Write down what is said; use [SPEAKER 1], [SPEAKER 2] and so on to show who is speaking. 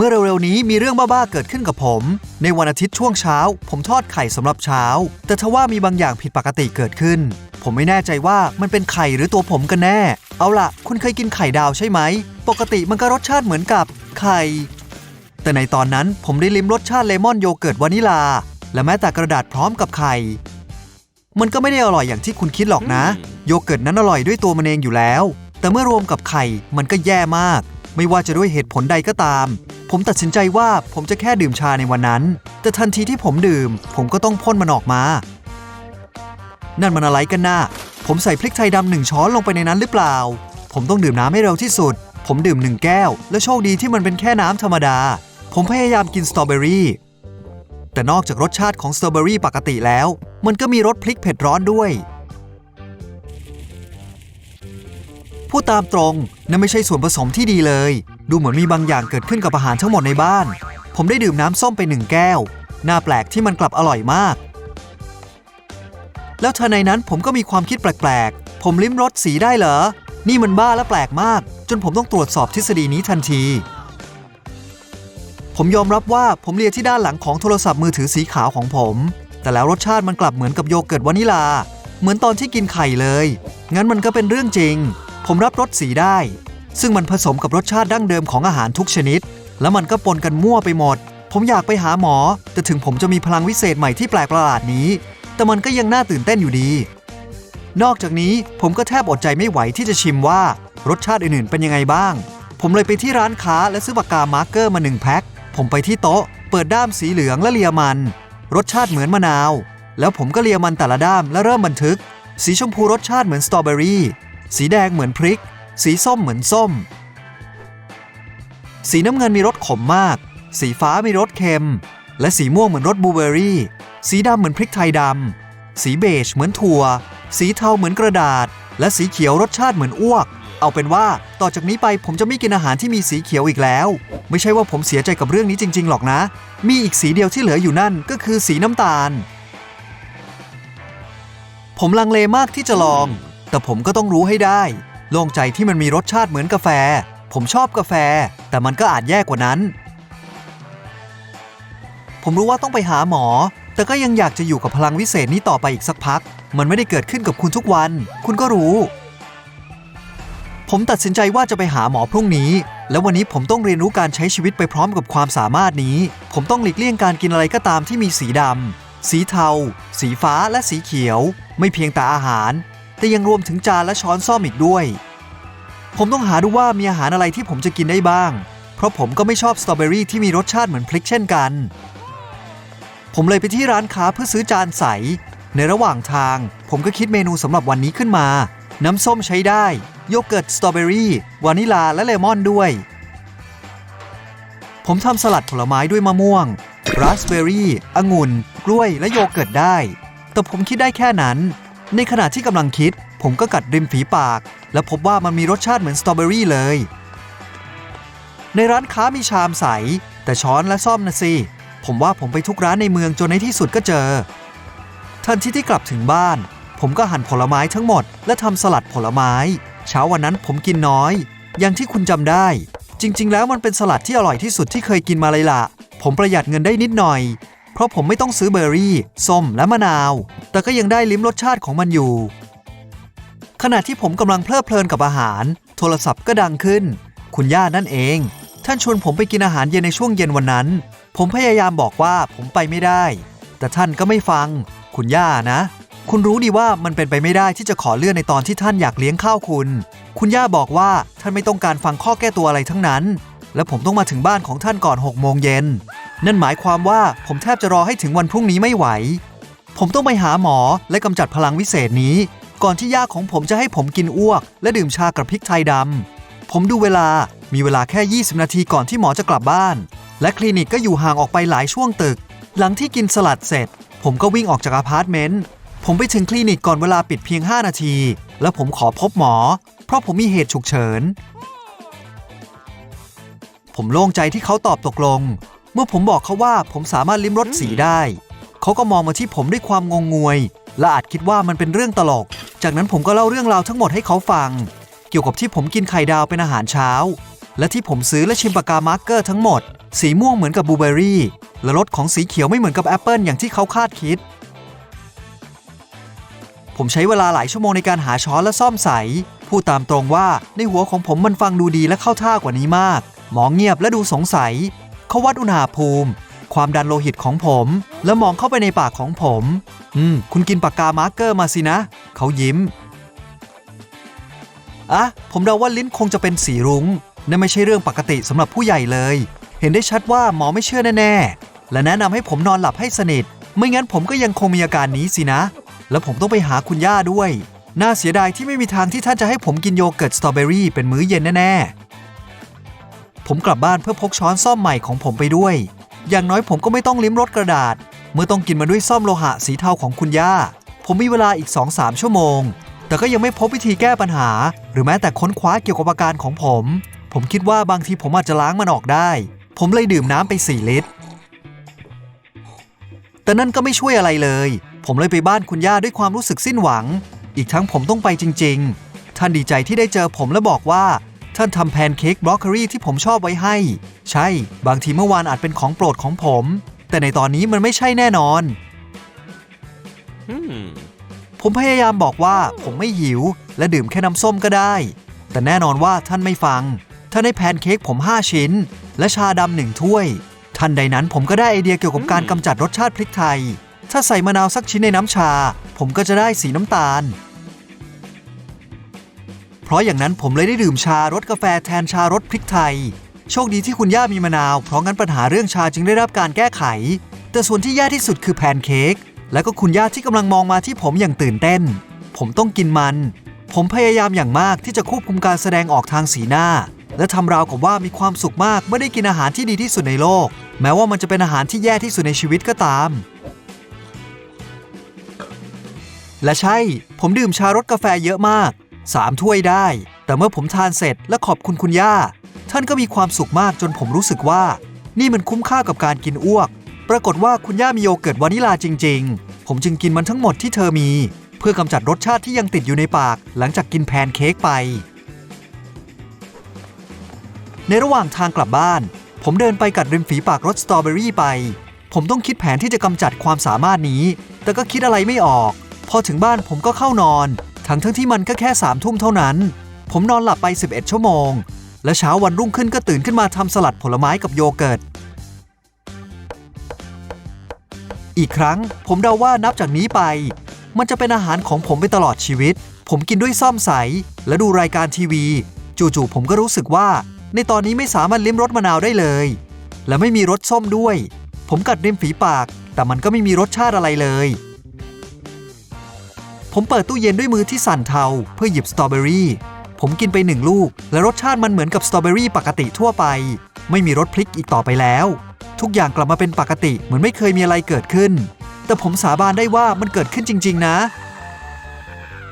[SPEAKER 1] เมื่อเร็วๆนี้มีเรื่องบ้าๆเกิดขึ้นกับผม ในวันอาทิตย์ช่วงเช้า ผมทอดไข่สำหรับเช้า แต่ทว่ามีบางอย่างผิดปกติเกิดขึ้น ผมไม่แน่ใจว่ามันเป็นไข่หรือตัวผมกันแน่ เอาล่ะคุณเคยกินไข่ดาวใช่ไหม ปกติมันก็รสชาติเหมือนกับไข่ แต่ในตอนนั้นผมได้ลิ้มรสชาติเลมอนโยเกิร์ตวานิลา และแม้แต่กระดาษพร้อมกับไข่ มันก็ไม่ได้อร่อยอย่างที่คุณคิดหรอกนะ โยเกิร์ตนั้นอร่อยด้วยตัวมันเองอยู่แล้ว แต่เมื่อรวมกับไข่มันก็แย่มาก ไม่ว่าจะด้วยเหตุผลใดก็ตาม ผมตัดสินใจว่าผมจะแค่ดื่มชาในวันนั้น แต่ทันทีที่ผมดื่ม ผมก็ต้องพ่นมันออกมา นั่นมันอะไรกันนะ่ะผมใส่พริกไทยดำหนึ่งช้อนลงไปในนั้นหรือเปล่า ผมต้องดื่มน้ำให้เร็วที่สุด ผมดื่มหนึ่งแก้ว และโชคดีที่มันเป็นแค่น้ำธรรมดา ผมพยายามกินสตรอเบอรี่แต่นอกจากรสชาติของสตรอเบอรี่ปกติแล้ว มันก็มีรสพริกเผ็ดร้อนด้วย พูดตามตรงนั่นไม่ใช่ส่วนผสมที่ดีเลย ดูเหมือนมีบางอย่างเกิดขึ้นกับอาหารทั้งหมดในบ้าน ผมได้ดื่มน้ำส้มไปหนึ่งแก้ว น่าแปลกที่มันกลับอร่อยมาก แล้วทันในนั้นผมก็มีความคิดแปลกๆ ผมลิ้มรสสีได้เหรอ นี่มันบ้าและแปลกมาก จนผมต้องตรวจสอบทฤษฎีนี้ทันที ผมยอมรับว่าผมเลียที่ด้านหลังของโทรศัพท์มือถือสีขาวของผม แต่แล้วรสชาติมันกลับเหมือนกับโยเกิร์ตวานิลา เหมือนตอนที่กินไข่เลย งั้นมันก็เป็นเรื่องจริง ผมรับรสสีได้ ซึ่งมันผสมกับรสชาติดั้งเดิมของอาหารทุกชนิด แล้วมันก็ปนกันมั่วไปหมด ผมอยากไปหาหมอ แต่ถึงผมจะมีพลังวิเศษใหม่ที่แปลกประหลาดนี้ แต่มันก็ยังน่าตื่นเต้นอยู่ดี นอกจากนี้ผมก็แทบอดใจไม่ไหวที่จะชิมว่ารสชาติอื่นๆ เป็นยังไงบ้าง ผมเลยไปที่ร้านค้าและซื้อปากกามาร์กเกอร์มาหนึ่งแพ็ค ผมไปที่โต๊ะ เปิดด้ามสีเหลืองและเลียมัน รสชาติเหมือนมะนาว แล้วผมก็เลียมันแต่ละด้ามและเริ่มบันทึก สีชมพูรสชาติเหมือนสตรอเบอรี่ สีแดงเหมือนพริก สีส้มเหมือนส้ม สีน้ำเงินมีรสขมมาก สีฟ้ามีรสเค็ม และสีม่วงเหมือนรสบลูเบอรี่ สีดำเหมือนพริกไทยดำ สีเบจเหมือนถั่ว สีเทาเหมือนกระดาษ และสีเขียวรสชาติเหมือนอ้วก เอาเป็นว่าต่อจากนี้ไปผมจะไม่กินอาหารที่มีสีเขียวอีกแล้ว ไม่ใช่ว่าผมเสียใจกับเรื่องนี้จริง ๆ หรอกนะ มีอีกสีเดียวที่เหลืออยู่นั่นก็คือสีน้ำตาล ผมลังเลมากที่จะลอง แต่ผมก็ต้องรู้ให้ได้ โล่งใจที่มันมีรสชาติเหมือนกาแฟ ผมชอบกาแฟ แต่มันก็อาจแย่กว่านั้น ผมรู้ว่าต้องไปหาหมอ แต่ก็ยังอยากจะอยู่กับพลังวิเศษนี้ต่อไปอีกสักพัก มันไม่ได้เกิดขึ้นกับคุณทุกวัน คุณก็รู้ ผมตัดสินใจว่าจะไปหาหมอพรุ่งนี้ แล้ววันนี้ผมต้องเรียนรู้การใช้ชีวิตไปพร้อมกับความสามารถนี้ ผมต้องหลีกเลี่ยงการกินอะไรก็ตามที่มีสีดำสีเทา สีฟ้าและสีเขียว ไม่เพียงแต่อาหาร แต่ยังรวมถึงจานและช้อนซ่อมอีกด้วย ผมต้องหาดูว่ามีอาหารอะไรที่ผมจะกินได้บ้าง เพราะผมก็ไม่ชอบสตรอเบอรี่ที่มีรสชาติเหมือนพริกเช่นกัน ผมเลยไปที่ร้านค้าเพื่อซื้อจานใส ในระหว่างทาง ผมก็คิดเมนูสำหรับวันนี้ขึ้นมา น้ำส้มใช้ได้ โยเกิร์ตสตรอเบอรี่ วานิลาและเลมอนด้วย ผมทำสลัดผลไม้ด้วยมะม่วงราสเบอร์รี่องุ่น กล้วยและโยเกิร์ตได้ แต่ผมคิดได้แค่นั้น ในขณะที่กำลังคิด ผมก็กัดริมฝีปาก และพบว่ามันมีรสชาติเหมือนสตรอเบอรี่เลย ในร้านค้ามีชามใส แต่ช้อนและซ่อมนะสิ ผมว่าผมไปทุกร้านในเมืองจนในที่สุดก็เจอ ทันทีที่กลับถึงบ้าน ผมก็หั่นผลไม้ทั้งหมด และทำสลัดผลไม้ เช้าวันนั้นผมกินน้อย อย่างที่คุณจำได้ จริง ๆ แล้วมันเป็นสลัดที่อร่อยที่สุดที่เคยกินมาเลยล่ะผมประหยัดเงินได้นิดหน่อย เพราะผมไม่ต้องซื้อเบอร์รี่ ส้มและมะนาว แต่ก็ยังได้ลิ้มรสชาติของมันอยู่ ขณะที่ผมกำลังเพลิดเพลินกับอาหาร โทรศัพท์ก็ดังขึ้น คุณย่านั่นเอง ท่านชวนผมไปกินอาหารเย็นในช่วงเย็นวันนั้น ผมพยายามบอกว่าผมไปไม่ได้ แต่ท่านก็ไม่ฟัง คุณย่านะ คุณรู้ดีว่ามันเป็นไปไม่ได้ที่จะขอเลื่อนในตอนที่ท่านอยากเลี้ยงข้าวคุณ คุณย่าบอกว่าท่านไม่ต้องการฟังข้อแก้ตัวอะไรทั้งนั้น และผมต้องมาถึงบ้านของท่านก่อน6โมงเย็น นั่นหมายความว่าผมแทบจะรอให้ถึงวันพรุ่งนี้ไม่ไหว ผมต้องไปหาหมอและกำจัดพลังวิเศษนี้ ก่อนที่ย่าของผมจะให้ผมกินอ้วก และดื่มชากระพริกไทยดำผมดูเวลามีเวลาแค่ 20 นาทีก่อนที่หมอจะกลับบ้าน และคลินิกก็อยู่ห่างออกไปหลายช่วงตึก หลังที่กินสลัดเสร็จ ผมก็วิ่งออกจากอพาร์ตเมนต์ผมไปถึงคลินิกก่อนเวลาปิดเพียง 5 นาที แล้วผมขอพบหมอ เพราะผมมีเหตุฉุกเฉิน ผมโล่งใจที่เขาตอบตกลง เมื่อผมบอกเขาว่าผมสามารถลิ้มรสสีได้ เขาก็มองมาที่ผมด้วยความงงงวย และอาจคิดว่ามันเป็นเรื่องตลก จากนั้นผมก็เล่าเรื่องราวทั้งหมดให้เขาฟัง เกี่ยวกับที่ผมกินไข่ดาวเป็นอาหารเช้า และที่ผมซื้อและชิมปากกามาร์กเกอร์ทั้งหมด สีม่วงเหมือนกับบลูเบอรี่ และรสของสีเขียวไม่เหมือนกับแอปเปิลอย่างที่เขาคาดคิด ผมใช้เวลาหลายชั่วโมงในการหาช้อนและซ่อมใสพูดตามตรงว่าในหัวของผมมันฟังดูดีและเข้าท่ากว่านี้มาก หมอเงียบและดูสงสัย เขาวัดอุณหภูมิ ความดันโลหิตของผม แล้วมองเข้าไปในปากของผม อืม คุณกินปากกามาร์กเกอร์มาสินะ เขายิ้ม อะ ผมเดาว่าลิ้นคงจะเป็นสีรุง้ง นั่นไม่ใช่เรื่องปกติสำหรับผู้ใหญ่เลย เห็นได้ชัดว่าหมอไม่เชื่อแน่ๆ และแนะนำให้ผมนอนหลับให้สนิท ไม่งั้นผมก็ยังคงมีอาการนี้สินะ แล้วผมต้องไปหาคุณย่าด้วย น่าเสียดายที่ไม่มีทางที่ท่านจะให้ผมกินโยเกิร์ตสตรอเบอรี่เป็นมื้อเย็นแน่ๆ ผมกลับบ้านเพื่อพกช้อนซ่อมใหม่ของผมไปด้วย อย่างน้อยผมก็ไม่ต้องลิ้มรสกระดาษ เมื่อต้องกินมาด้วยซ่อมโลหะสีเทาของคุณย่า ผมมีเวลาอีก 2-3 ชั่วโมง แต่ก็ยังไม่พบวิธีแก้ปัญหา หรือแม้แต่ค้นคว้าเกี่ยวกับอาการของผม ผมคิดว่าบางทีผมอาจจะล้างมันออกได้ ผมเลยดื่มน้ำไป 4 ลิตร แต่นั่นก็ไม่ช่วยอะไรเลย ผมเลยไปบ้านคุณย่าด้วยความรู้สึกสิ้นหวัง อีกทั้งผมต้องไปจริง ๆ ท่านดีใจที่ได้เจอผมและบอกว่า ท่านทำแพนเค้กบล็อกเกอรี่ที่ผมชอบไว้ให้ ใช่ บางทีเมื่อวานอาจเป็นของโปรดของผม แต่ในตอนนี้มันไม่ใช่แน่นอน
[SPEAKER 2] Hmm.
[SPEAKER 1] ผมพยายามบอกว่าผมไม่หิว และดื่มแค่น้ำส้มก็ได้ แต่แน่นอนว่าท่านไม่ฟัง ท่านให้แพนเค้กผม 5 ชิ้น และชาดำหนึ่งถ้วย ทันใดนั้นผมก็ได้ไอเดียเกี่ยวกับการกำจัดรสชาติพริกไทย ถ้าใส่มะนาวสักชิ้นในน้ำชา ผมก็จะได้สีน้ำตาล เพราะอย่างนั้นผมเลยได้ดื่มชารสกาแฟแทนชารสพริกไทย โชคดีที่คุณย่ามีมะนาว เพราะงั้นปัญหาเรื่องชาจึงได้รับการแก้ไข แต่ส่วนที่แย่ที่สุดคือแพนเค้กและก็คุณย่าที่กำลังมองมาที่ผมอย่างตื่นเต้น ผมต้องกินมัน ผมพยายามอย่างมากที่จะควบคุมการแสดงออกทางสีหน้า และทำราวกับว่ามีความสุขมากเมื่อได้กินอาหารที่ดีที่สุดในโลก แม้ว่ามันจะเป็นอาหารที่แย่ที่สุดในชีวิตก็ตาม และใช่ ผมดื่มชารสกาแฟเยอะมาก 3ถ้วยได้ แต่เมื่อผมทานเสร็จและขอบคุณคุณย่า ท่านก็มีความสุขมากจนผมรู้สึกว่า นี่มันคุ้มค่ากับการกินอ้วก ปรากฏว่าคุณย่ามีโยเกิร์ตวานิลาจริง ๆ ผมจึงกินมันทั้งหมดที่เธอมี เพื่อกำจัดรสชาติที่ยังติดอยู่ในปาก หลังจากกินแพนเค้กไป ในระหว่างทางกลับบ้าน ผมเดินไปกัดริมฝีปากรสสตรอเบอรี่ไป ผมต้องคิดแผนที่จะกำจัดความสามารถนี้ แต่ก็คิดอะไรไม่ออก พอถึงบ้านผมก็เข้านอน ทั้งทั้งที่มันก็แค่สามทุ่มเท่านั้น ผมนอนหลับไป 11 ชั่วโมง และเช้าวันรุ่งขึ้นก็ตื่นขึ้นมาทำสลัดผลไม้กับโยเกิร์ต อีกครั้งผมเดาว่านับจากนี้ไป มันจะเป็นอาหารของผมไปตลอดชีวิต ผมกินด้วยซ่อมใส และดูรายการทีวี จู่ๆผมก็รู้สึกว่า ในตอนนี้ไม่สามารถลิ้มรสมะนาวได้เลย และไม่มีรสส้มด้วย ผมกัดริมฝีปาก แต่มันก็ไม่มีรสชาติอะไรเลย ผมเปิดตู้เย็นด้วยมือที่สั่นเทา เพื่อหยิบสตรอเบอรี่ผมกินไปหนึ่งลูก และรสชาติมันเหมือนกับสตรอเบอรี่ปกติทั่วไป ไม่มีรสพลิกอีกต่อไปแล้ว ทุกอย่างกลับมาเป็นปกติเหมือนไม่เคยมีอะไรเกิดขึ้น แต่ผมสาบานได้ว่ามันเกิดขึ้นจริง ๆ นะ